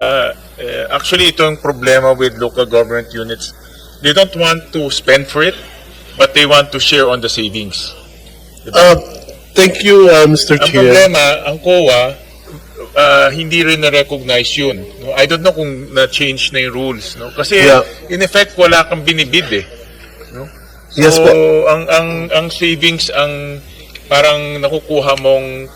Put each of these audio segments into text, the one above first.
Uh, uh, actually, ito ang problema with local government units. They don't want to spend for it, but they want to share on the savings. Uh, thank you, uh, Mr. Ang Chair. problema, ang COA, uh, hindi rin na-recognize yun. No? I don't know kung na-change na yung rules. No? Kasi, Yeah. in effect, wala kang binibid eh. No? So, Yes po. ang, ang, ang savings, ang parang nakukuha mong,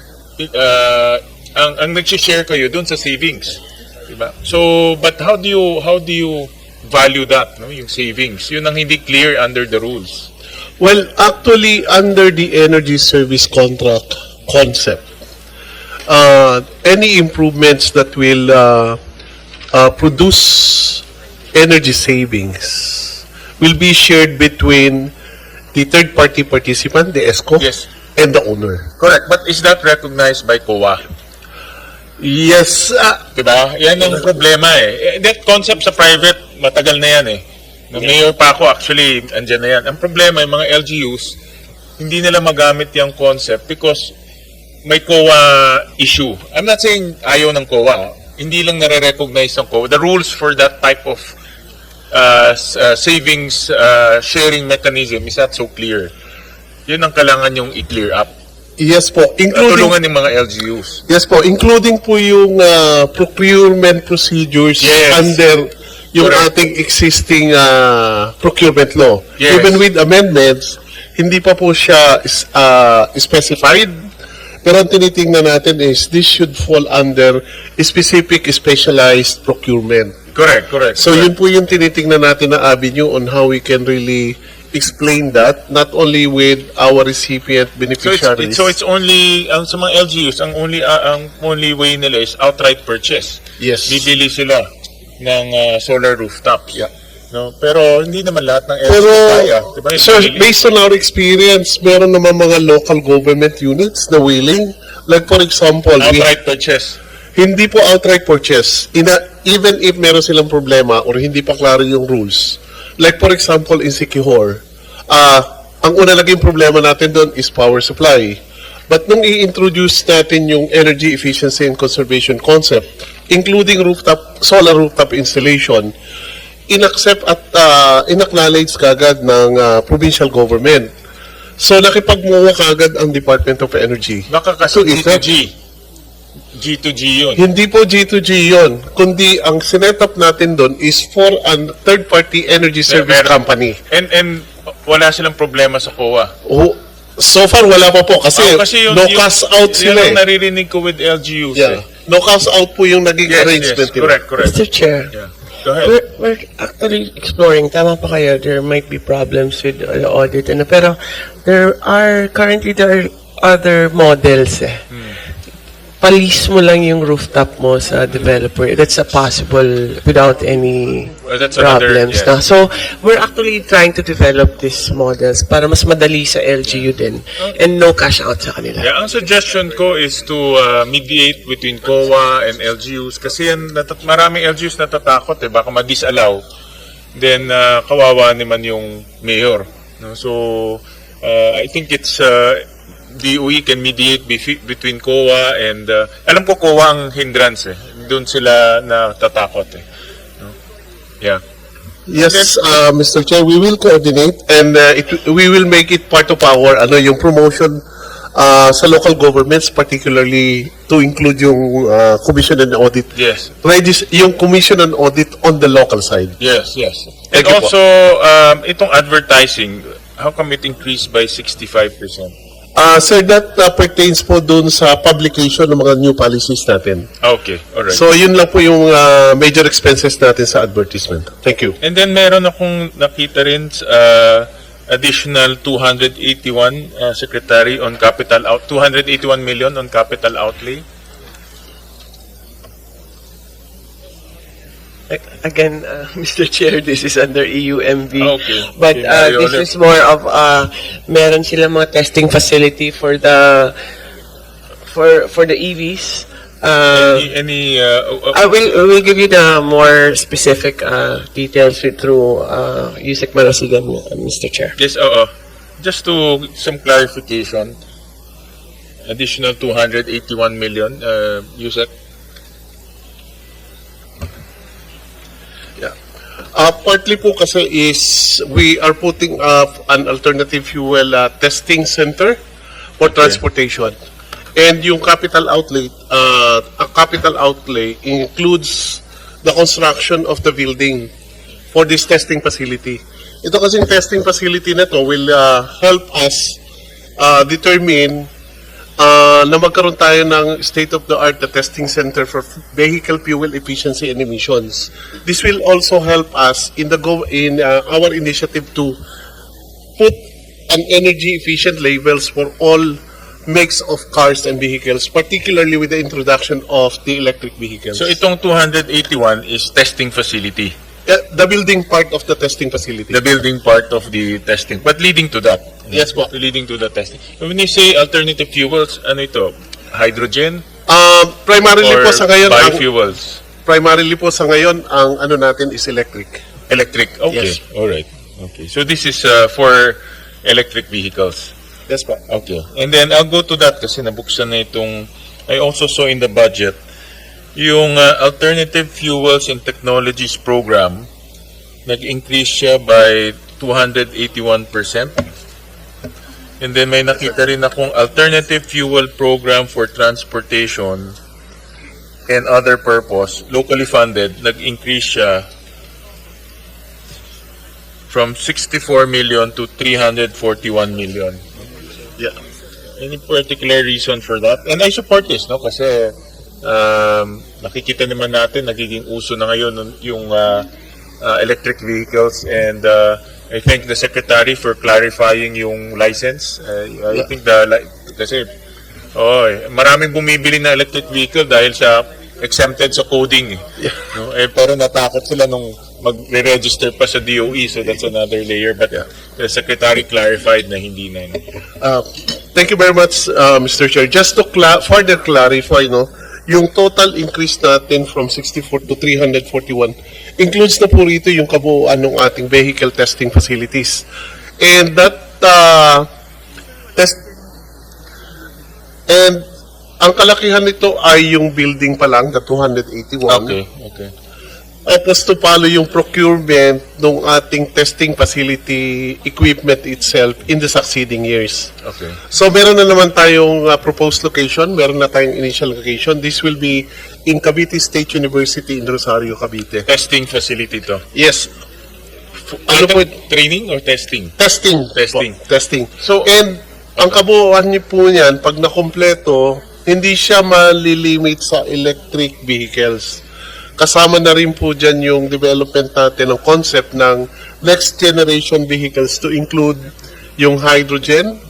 uh, ang, ang nag-share kayo dun sa savings. Diba? So, but how do you, how do you value that, no? yung savings? Yun ang hindi clear under the rules. Well, actually, under the energy service contract concept, uh, any improvements that will uh, uh, produce energy savings will be shared between the third-party participant, the ESCO, Yes. and the owner. Correct. But is that recognized by COA? Yes, uh, Diba? Yan ang problema eh. Eh, That concept sa private, matagal na yan eh. Na mayor pa ako, actually, andyan na yan. Ang problema, yung mga LGUs, hindi nila magamit yung concept because may COA issue. I'm not saying ayaw ng COA. Hindi lang nare-recognize ng COA. The rules for that type of uh, uh, savings uh, sharing mechanism is not so clear. Yun ang kailangan yung i-clear up. Yes po, including Tulungan ng mga LGUs. Yes po, including po yung uh, procurement procedures Yes. under yung Correct. ating existing uh, procurement law. Yes. Even with amendments, hindi pa po siya is- uh, specified. Pero ang tinitingnan natin is this should fall under specific specialized procurement. Correct, correct. So correct. yun po yung tinitingnan natin na avenue on how we can really explain that, not only with our recipient So it's, beneficiaries. it's so it's only ang sa mga LGUs ang only ah, ang only way nila is outright purchase. yes. Bibili sila ng ah, solar rooftops. Yeah. No, pero hindi naman lahat ng LGU Pero, kaya, 'di ba? Yung sir, based on our experience, meron naman mga local government units na willing. Like for example, we, outright purchase. hindi po outright purchase. Ina, even if meron silang problema or hindi pa klaro yung rules. Like for example, in Sikihor, ah, ang una naging problema natin doon is power supply. But nung i-introduce natin yung energy efficiency and conservation concept, including rooftop, solar rooftop installation, inaccept at uh, inacknowledge kagad ng ah, provincial government. So nakipagmuwa kagad ang Department of Energy. Baka kasi So, effect- G2G. G2G 'yun. Hindi po G2G yon, kundi ang sinetup natin doon is for a third-party energy service Meron- company. And and wala silang problema sa COA. Oh, so far wala pa po kasi, Ah, kasi yung, no yung- cash out Yan sila ang eh. naririnig ko with LGUs Yeah. eh. No cash out po yung naging Yes, yes, arrangement nila. correct, correct. Mr. Chair, Yeah. Go ahead. we're, we're actually exploring, tama pa kayo, there might be problems with the audit, ano, pero there are, currently there are other models eh. Palis mo lang yung rooftop mo sa developer. That's a possible without any Well, that's another- problems yeah. na. So, we're actually trying to develop these models para mas madali sa LGU din and no cash out sa kanila. Yeah, ang suggestion ko is to uh, mediate between COA and LGUs kasi yan, natat maraming LGUs natatakot eh, baka ma-disallow. Then, uh, kawawa naman yung mayor. No? So, uh, I think it's, uh, DOE can mediate between COA and, uh, alam ko COA ang hindrance eh. Doon sila natatakot eh. No? Yeah. Yes, uh, Mr. Chair, we will coordinate and uh, it, we will make it part of our ano yung promotion uh, sa local governments particularly to include yung uh, commission and audit. Yes. Regis- yung commission and audit on the local side. Yes, yes. And Thank you po. also, um, itong advertising, how come it increased by 65%? Uh, sir, that uh, pertains po dun sa publication ng mga new policies natin. Okay, alright. So, yun lang po yung uh, major expenses natin sa advertisement. Thank you. And then meron akong nakita rin uh, additional 281 uh, secretary on capital out 281 million on capital outlay. Again, uh, Mr. Chair, this is under E EUMV. Okay. But Okay, uh, this is more of, uh, meron sila mga testing facility for the, for, for the EVs. Uh, Any, any uh, uh, I will, I will give you the more specific uh, details with- through uh, Yusek Marasigan, uh, Mr. Chair. yes, oo. Just to some clarification. Additional 281 million uh Yusek. Uh, partly po kasi is we are putting up an alternative fuel uh, testing center for transportation. And yung capital outlay, uh, a capital outlay includes the construction of the building for this testing facility. Ito kasing testing facility na to will uh, help us uh, determine uh, na magkaroon tayo ng state-of-the-art na testing center for vehicle fuel efficiency and emissions. This will also help us in the go in uh, our initiative to put an energy efficient labels for all makes of cars and vehicles, particularly with the introduction of the electric vehicles. So itong 281 is testing facility. Uh, the building part of the testing facility. The building part of the testing. But leading to that. Yes po. Leading to the testing. When you say alternative fuels, ano ito? Hydrogen? Um, primarily or po sa ngayon, ang, biofuels? primarily po sa ngayon, ang ano natin is electric. Electric. Okay. Yes. All right. Okay. So this is uh, for electric vehicles. Yes po. Okay. And then I'll go to that kasi nabuksan na itong I also saw in the budget yung uh, alternative fuels and technologies program nag-increase siya by 281%. And then may nakita rin akong alternative fuel program for transportation and other purpose, locally funded, nag-increase siya from 64 million to 341 million. Yeah. Any particular reason for that? And I support this, no? Kasi um, nakikita naman natin, nagiging uso na ngayon yung uh, uh, electric vehicles and uh, I thank the Secretary for clarifying yung license. Uh, I Yeah. think the, li- kasi, oh, maraming bumibili na electric vehicle dahil sa exempted sa coding. Eh. No? Eh, pero natakot sila nung magre-register pa sa DOE, so that's another layer. But the Secretary clarified na hindi na. no? Uh, thank you very much, uh, Mr. Chair. Just to cla- further clarify, no, yung total increase natin from 64 to 341 includes na po rito yung kabuuan ng ating vehicle testing facilities. And that uh, test and ang kalakihan nito ay yung building pa lang, the 281. Okay, okay. Tapos to follow yung procurement ng ating testing facility equipment itself in the succeeding years. Okay. So meron na naman tayong uh, proposed location, meron na tayong initial location. This will be in Cavite State University in Rosario, Cavite. Testing facility to. Yes. F- Ano po? Training or testing? Testing. Testing. Po, testing. So- And ang kabuuan niyo po niyan, pag nakompleto, hindi siya malilimit sa electric vehicles. Kasama na rin po dyan yung development natin ng concept ng next generation vehicles to include yung hydrogen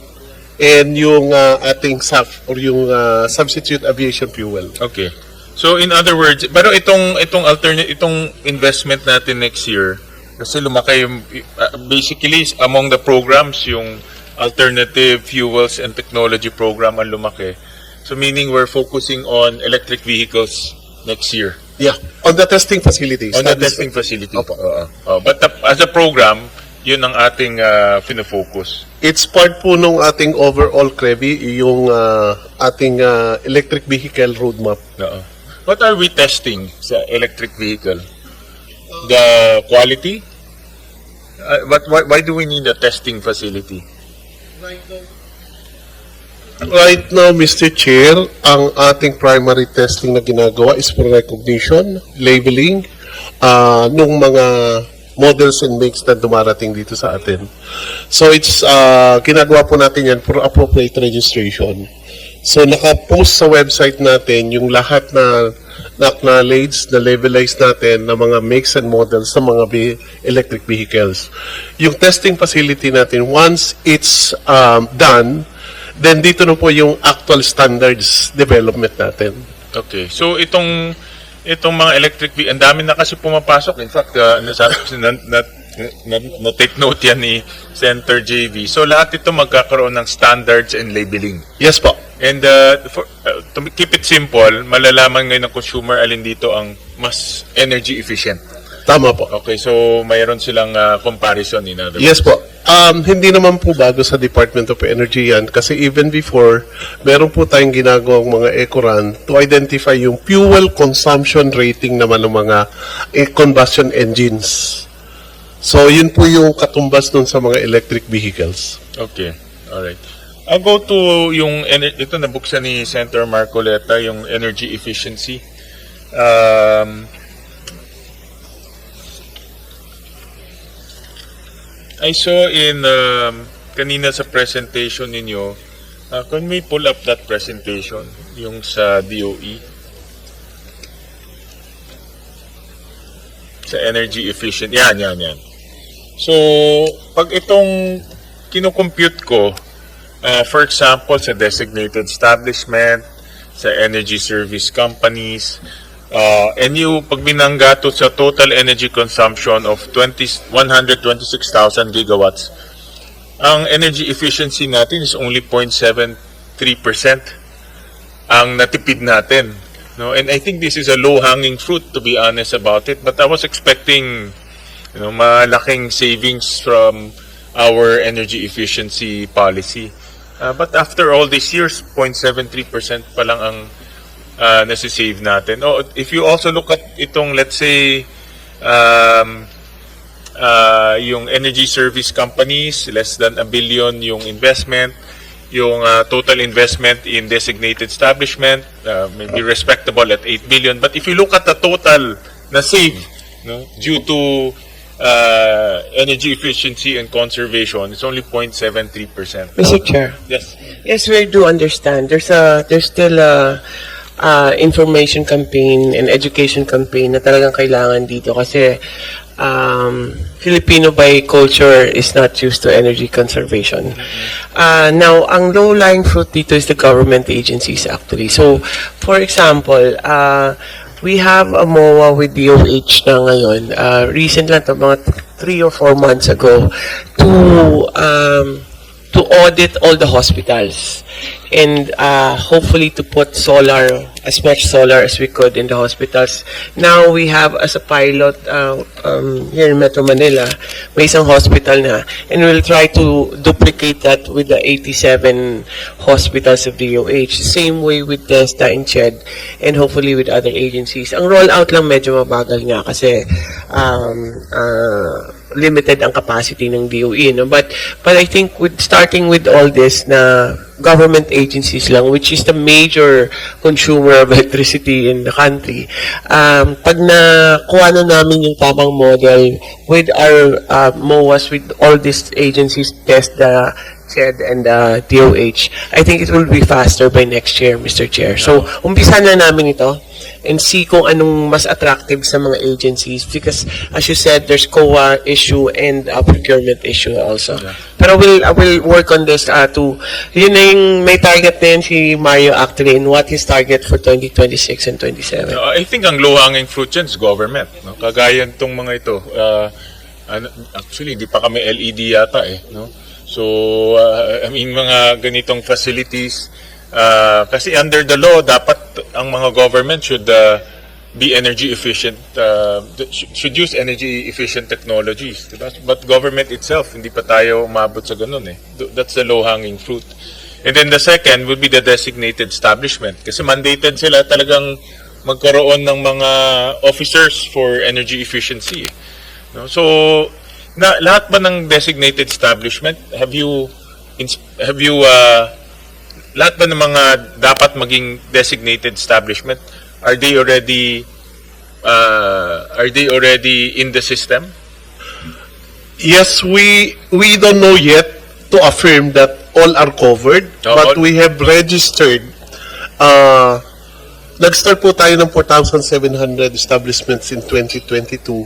and yung uh, ating SAF or yung uh, substitute aviation fuel. Okay. So in other words, pero itong itong alternate itong investment natin next year kasi lumaki yung uh, basically among the programs yung alternative fuels and technology program ang lumaki. So meaning we're focusing on electric vehicles next year Yeah, on the testing facilities. on the testing facility. Opo. Oo. Oo. but the- as a program, yun ang ating uh, focus. It's part po nung ating overall CREVI, yung uh, ating uh, electric vehicle roadmap. Oo. What are we testing sa electric vehicle? The quality? Uh, but why, why do we need a testing facility? Right now, Mr. Chair, ang ating primary testing na ginagawa is for recognition, labeling, uh, nung mga models and makes na dumarating dito sa atin. So it's uh, ginagawa po natin yan for appropriate registration. So naka-post sa website natin yung lahat na na-acknowledge, na levelize natin ng mga makes and models sa mga ve- electric vehicles. Yung testing facility natin, once it's um, done, then dito na po yung actual standards development natin. Okay. So itong itong mga electric vehicle, ang dami na kasi pumapasok. In fact, uh, nasabi ko na, na, na, na take note yan ni Senator JV. So lahat ito magkakaroon ng standards and labeling. Yes po. And uh, for, uh, to keep it simple, malalaman ngayon ng consumer alin dito ang mas energy efficient. Tama po. Okay, so mayroon silang uh, comparison in other Yes po. Um, hindi naman po bago sa Department of Energy yan kasi even before, meron po tayong ginagawang mga eco-run to identify yung fuel consumption rating naman ng mga eh, combustion engines. So, yun po yung katumbas nun sa mga electric vehicles. Okay. Alright. I'll go to yung, ito nabuksan ni Senator Marcoleta, yung energy efficiency. Um, I saw in, um, kanina sa presentation ninyo, uh, can we pull up that presentation, yung sa DOE? Sa energy efficient, yan, yan, yan. So, pag itong kinocompute ko, uh, for example, sa designated establishment, sa energy service companies, uh, and you, pag binangga sa total energy consumption of 20, 126,000 gigawatts, ang energy efficiency natin is only 0.73% ang natipid natin. No? And I think this is a low-hanging fruit, to be honest about it. But I was expecting you know, malaking savings from our energy efficiency policy. Uh, but after all these years, 0.73% pa lang ang uh, nasi-save natin. Oh, if you also look at itong, let's say, um, uh, yung energy service companies, less than a billion yung investment, yung uh, total investment in designated establishment, uh, maybe respectable at 8 billion. But if you look at the total na save no, due to uh, energy efficiency and conservation, it's only 0.73%. Mr. Chair. Yes. Yes, we do understand. There's a there's still a uh, information campaign and education campaign na talagang kailangan dito kasi um, Filipino by culture is not used to energy conservation. Uh, now, ang low-lying fruit dito is the government agencies actually. So, for example, uh, we have a MOA with DOH na ngayon. Uh, recent lang to, mga three or four months ago, to um, to audit all the hospitals and uh, hopefully to put solar, as much solar as we could in the hospitals. Now we have as a pilot uh, um, here in Metro Manila, may isang hospital na and we'll try to duplicate that with the 87 hospitals of DOH. Same way with TESTA and CHED and hopefully with other agencies. Ang rollout lang medyo mabagal nga kasi um, uh, limited ang capacity ng DOE. No? But, but I think with starting with all this na government agencies lang, which is the major consumer of electricity in the country, um, pag nakuha na namin yung tamang model with our uh, MOAs, with all these agencies, test the CHED and the DOH, I think it will be faster by next year, Mr. Chair. So, umpisa na namin ito and see kung anong mas attractive sa mga agencies because as you said there's COA issue and a procurement issue also pero we'll I will work on this uh, to yun na yung may target din si Mario actually in what his target for 2026 and 27 Uh, I think ang low-hanging fruit dyan is government. No? Kagaya itong mga ito. Uh, actually, hindi pa kami LED yata eh. No? So, uh, I mean, mga ganitong facilities, uh, kasi under the law, dapat ang mga government should uh, be energy efficient, uh, sh- should use energy efficient technologies. Diba? But government itself, hindi pa tayo umabot sa ganun eh. Th- That's the low-hanging fruit. And then the second would be the designated establishment. Kasi mandated sila talagang magkaroon ng mga officers for energy efficiency. eh. No? So, na, lahat ba ng designated establishment, have you, have you, uh, lahat ba ng mga dapat maging designated establishment, are they already, uh, are they already in the system? Yes, we we don't know yet to affirm that all are covered, No, but all- we have registered. Uh, nag-start po tayo ng 4,700 establishments in 2022.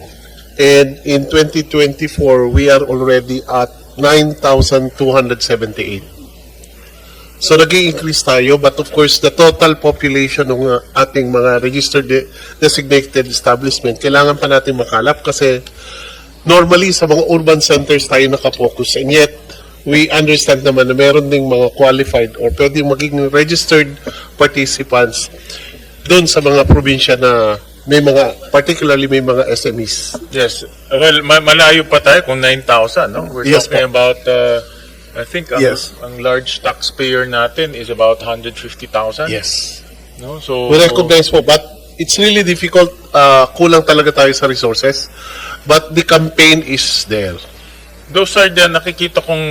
And in 2024, we are already at 9,278. So nag increase tayo, but of course, the total population ng uh, ating mga registered de- designated establishment, kailangan pa natin makalap kasi normally sa mga urban centers tayo nakafocus and yet we understand naman na meron ding mga qualified or pwedeng maging registered participants doon sa mga probinsya na may mga, particularly may mga SMEs. Yes. Well, ma- malayo pa tayo kung 9,000, no? We're Yes, talking po. about, uh, I think ang, Yes. ang large taxpayer natin is about 150,000. Yes. No? So, We recognize po, but it's really difficult. Uh, kulang talaga tayo sa resources. But the campaign is there. those are the nakikita kong